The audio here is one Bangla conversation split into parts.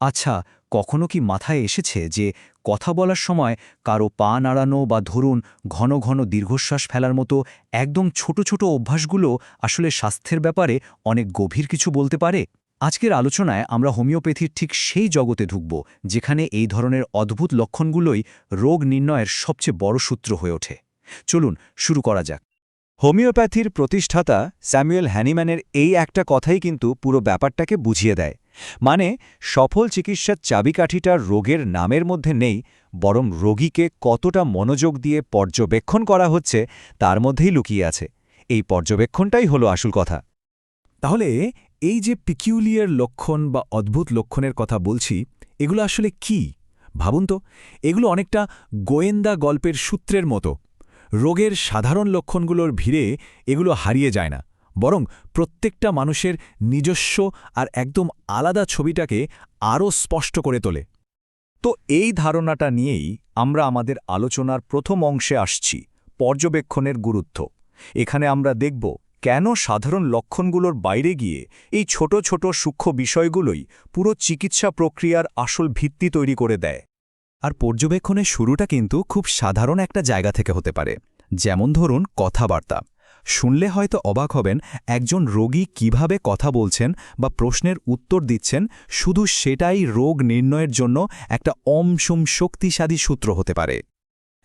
আচ্ছা কখনো কি মাথায় এসেছে যে কথা বলার সময় কারও পা নাড়ানো বা ধরুন ঘন ঘন দীর্ঘশ্বাস ফেলার মতো একদম ছোট ছোট অভ্যাসগুলো আসলে স্বাস্থ্যের ব্যাপারে অনেক গভীর কিছু বলতে পারে? আজকের আলোচনায় আমরা হোমিওপ্যাথির ঠিক সেই জগতে ঢুকব, যেখানে এই ধরনের অদ্ভুত লক্ষণগুলোই রোগ নির্ণয়ের সবচেয়ে বড় সূত্র হয়ে ওঠে। চলুন, শুরু করা যাক। হোমিওপ্যাথির প্রতিষ্ঠাতা স্যামুয়েল হ্যানিম্যানের এই একটা কথাই কিন্তু পুরো ব্যাপারটাকে বুঝিয়ে দেয়। মানে সফল চিকিৎসার চাবিকাঠিটা রোগের নামের মধ্যে নেই, বরং রোগীকে কতটা মনোযোগ দিয়ে পর্যবেক্ষণ করা হচ্ছে তার মধ্যেই লুকিয়ে আছে। এই পর্যবেক্ষণটাই হলো আসল কথা। তাহলে এই যে পিকিউলিয়ার লক্ষণ বা অদ্ভুত লক্ষণের কথা বলছি, এগুলো আসলে কি? ভাবুন তো, এগুলো অনেকটা গোয়েন্দা গল্পের সূত্রের মতো। রোগের সাধারণ লক্ষণগুলোর ভিড়ে এগুলো হারিয়ে যায় না। বরং প্রত্যেকটা মানুষের নিজস্ব আর একদম আলাদা ছবিটাকে আরও স্পষ্ট করে তোলে। তো এই ধারণাটা নিয়েই আমরা আমাদের আলোচনার প্রথম অংশে আসছি, পর্যবেক্ষণের গুরুত্ব। এখানে আমরা দেখব কেন সাধারণ লক্ষণগুলোর বাইরে গিয়ে এই ছোট ছোট সূক্ষ্ম বিষয়গুলোই পুরো চিকিৎসা প্রক্রিয়ার আসল ভিত্তি তৈরি করে দেয়। আর পর্যবেক্ষণের শুরুটা কিন্তু খুব সাধারণ একটা জায়গা থেকে হতে পারে। যেমন ধরুন কথাবার্তা। শুনলে হয়তো অবাক হবেন একজন রোগী কীভাবে কথা বলছেন বা প্রশ্নের উত্তর দিচ্ছেন, শুধু সেটাই রোগ নির্ণয়ের জন্য একটা অমসুম শক্তিশালী সূত্র হতে পারে।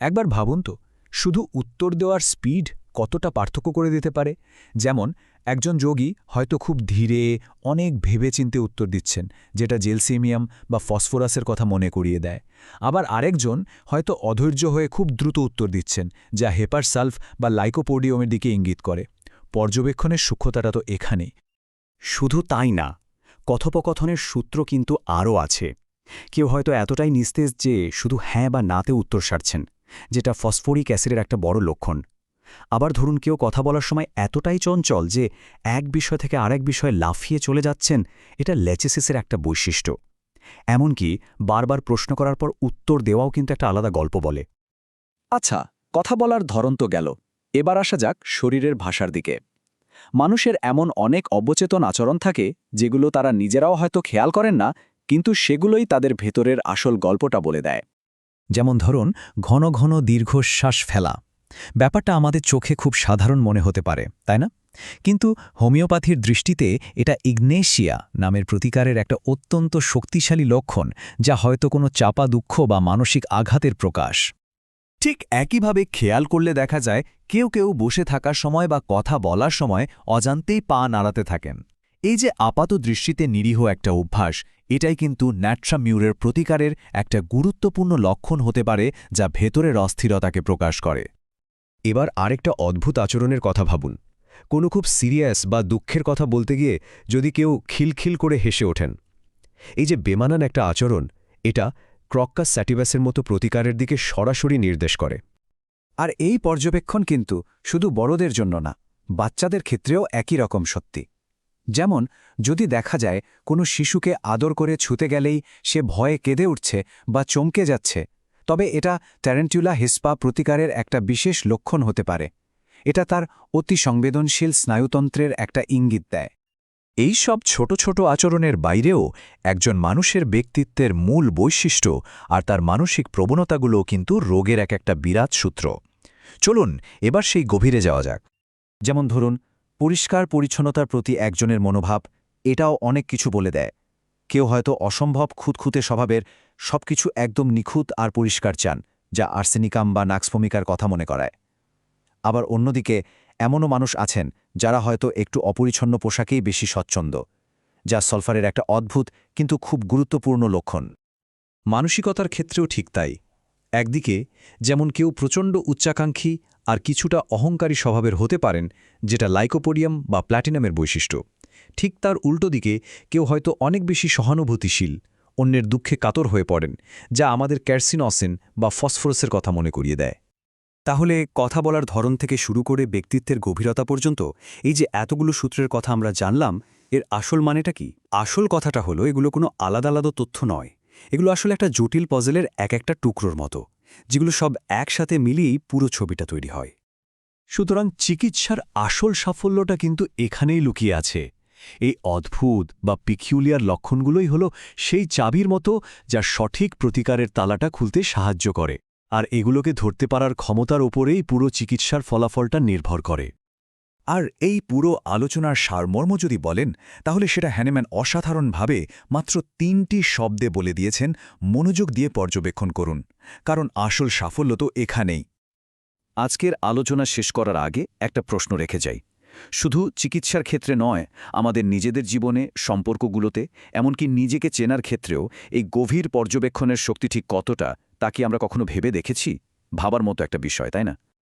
একবার ভাবুন তো, শুধু উত্তর দেওয়ার স্পিড কতটা পার্থক্য করে দিতে পারে? যেমন একজন যোগী হয়তো খুব ধীরে, অনেক ভেবেচিন্তে উত্তর দিচ্ছেন, যেটা জেলসিমিয়াম বা ফসফরাসের কথা মনে করিয়ে দেয়। আবার আরেকজন হয়তো অধৈর্য হয়ে খুব দ্রুত উত্তর দিচ্ছেন, যা হেপার সালফ বা লাইকোপোডিয়ামের দিকে ইঙ্গিত করে। পর্যবেক্ষণের সূক্ষ্মতাটা তো এখানেই। শুধু তাই না, কথোপকথনের সূত্র কিন্তু আরও আছে। কেউ হয়তো এতটাই নিস্তেজ যে শুধু হ্যাঁ বা নাতে উত্তর সারছেন, যেটা ফসফরিক অ্যাসিডের একটা বড় লক্ষণ। আবার ধরুন কেউ কথা বলার সময় এতটাই চঞ্চল যে এক বিষয় থেকে আরেক বিষয়ে লাফিয়ে চলে যাচ্ছেন, এটা লেচেসিসের একটা বৈশিষ্ট্য। এমনকি বারবার প্রশ্ন করার পর উত্তর দেওয়াও কিন্তু একটা আলাদা গল্প বলে। আচ্ছা কথা বলার ধরন তো গেল। এবার আসা যাক শরীরের ভাষার দিকে। মানুষের এমন অনেক অবচেতন আচরণ থাকে, যেগুলো তারা নিজেরাও হয়তো খেয়াল করেন না, কিন্তু সেগুলোই তাদের ভেতরের আসল গল্পটা বলে দেয়। যেমন ধরুন, ঘন ঘন দীর্ঘশ্বাস ফেলা। ব্যাপারটা আমাদের চোখে খুব সাধারণ মনে হতে পারে, তাই না? কিন্তু হোমিওপ্যাথির দৃষ্টিতে এটা ইগনেশিয়া নামের প্রতিকারের একটা অত্যন্ত শক্তিশালী লক্ষণ, যা হয়তো কোনো চাপা দুঃখ বা মানসিক আঘাতের প্রকাশ। ঠিক একইভাবে খেয়াল করলে দেখা যায়, কেউ কেউ বসে থাকার সময় বা কথা বলার সময় অজান্তেই পা নাড়াতে থাকেন। এই যে আপাত দৃষ্টিতে নিরীহ একটা অভ্যাস, এটাই কিন্তু ন্যাট্রামিউরের প্রতিকারের একটা গুরুত্বপূর্ণ লক্ষণ হতে পারে, যা ভেতরের অস্থিরতাকে প্রকাশ করে। এবার আরেকটা অদ্ভুত আচরণের কথা ভাবুন। কোনো খুব সিরিয়াস বা দুঃখের কথা বলতে গিয়ে যদি কেউ খিলখিল করে হেসে ওঠেন। এই যে বেমানান একটা আচরণ, এটা ক্রক্কাস স্যাটিভাসের মতো প্রতিকারের দিকে সরাসরি নির্দেশ করে। আর এই পর্যবেক্ষণ কিন্তু শুধু বড়দের জন্য না, বাচ্চাদের ক্ষেত্রেও একই রকম সত্যি। যেমন, যদি দেখা যায় কোনো শিশুকে আদর করে ছুতে গেলেই সে ভয়ে কেঁদে উঠছে বা চমকে যাচ্ছে তবে এটা ট্যারেন্টুলা হিসপা প্রতিকারের একটা বিশেষ লক্ষণ হতে পারে। এটা তার অতি সংবেদনশীল স্নায়ুতন্ত্রের একটা ইঙ্গিত দেয়। এই সব ছোট ছোট আচরণের বাইরেও একজন মানুষের ব্যক্তিত্বের মূল বৈশিষ্ট্য আর তার মানসিক প্রবণতাগুলো কিন্তু রোগের এক একটা বিরাট সূত্র। চলুন, এবার সেই গভীরে যাওয়া যাক। যেমন ধরুন, পরিষ্কার পরিচ্ছন্নতার প্রতি একজনের মনোভাব এটাও অনেক কিছু বলে দেয়। কেউ হয়তো অসম্ভব খুঁতখুঁতে স্বভাবের সবকিছু একদম নিখুঁত আর পরিষ্কার চান, যা আর্সেনিকাম বা নাক্সভূমিকার কথা মনে করায়। আবার অন্যদিকে, এমনও মানুষ আছেন যারা হয়তো একটু অপরিচ্ছন্ন পোশাকেই বেশি স্বচ্ছন্দ, যা সলফারের একটা অদ্ভুত কিন্তু খুব গুরুত্বপূর্ণ লক্ষণ। মানসিকতার ক্ষেত্রেও ঠিক তাই। একদিকে, যেমন কেউ প্রচণ্ড উচ্চাকাঙ্ক্ষী আর কিছুটা অহংকারী স্বভাবের হতে পারেন, যেটা লাইকোপোডিয়াম বা প্ল্যাটিনামের বৈশিষ্ট্য। ঠিক তার উল্টো দিকে, কেউ হয়তো অনেক বেশি সহানুভূতিশীল অন্যের দুঃখে কাতর হয়ে পড়েন, যা আমাদের ক্যারসিনসেন বা ফসফরাসের কথা মনে করিয়ে দেয়। তাহলে কথা বলার ধরন থেকে শুরু করে ব্যক্তিত্বের গভীরতা পর্যন্ত এই যে এতগুলো সূত্রের কথা আমরা জানলাম, এর আসল মানেটা কি? আসল কথাটা হলো, এগুলো কোনো আলাদা আলাদা তথ্য নয়। এগুলো আসলে একটা জটিল পজেলের এক একটা টুকরোর মতো, যেগুলো সব একসাথে মিলিয়েই পুরো ছবিটা তৈরি হয়। সুতরাং চিকিৎসার আসল সাফল্যটা কিন্তু এখানেই লুকিয়ে আছে। এই অদ্ভুত বা পিকিউলিয়ার লক্ষণগুলোই হল সেই চাবির মতো যা সঠিক প্রতিকারের তালাটা খুলতে সাহায্য করে, আর এগুলোকে ধরতে পারার ক্ষমতার ওপরেই পুরো চিকিৎসার ফলাফলটা নির্ভর করে। আর এই পুরো আলোচনার সারমর্ম যদি বলেন, তাহলে সেটা হ্যানেম্যান অসাধারণভাবে মাত্র তিনটি শব্দে বলে দিয়েছেন, মনোযোগ দিয়ে পর্যবেক্ষণ করুন, কারণ আসল সাফল্য তো এখানেই। আজকের আলোচনা শেষ করার আগে একটা প্রশ্ন রেখে যাই। শুধু চিকিৎসার ক্ষেত্রে নয়, আমাদের নিজেদের জীবনে, সম্পর্কগুলোতে, এমনকি নিজেকে চেনার ক্ষেত্রেও এই গভীর পর্যবেক্ষণের শক্তি ঠিক কতটা, তা কি আমরা কখনো ভেবে দেখেছি? ভাবার মতো একটা বিষয়, তাই না?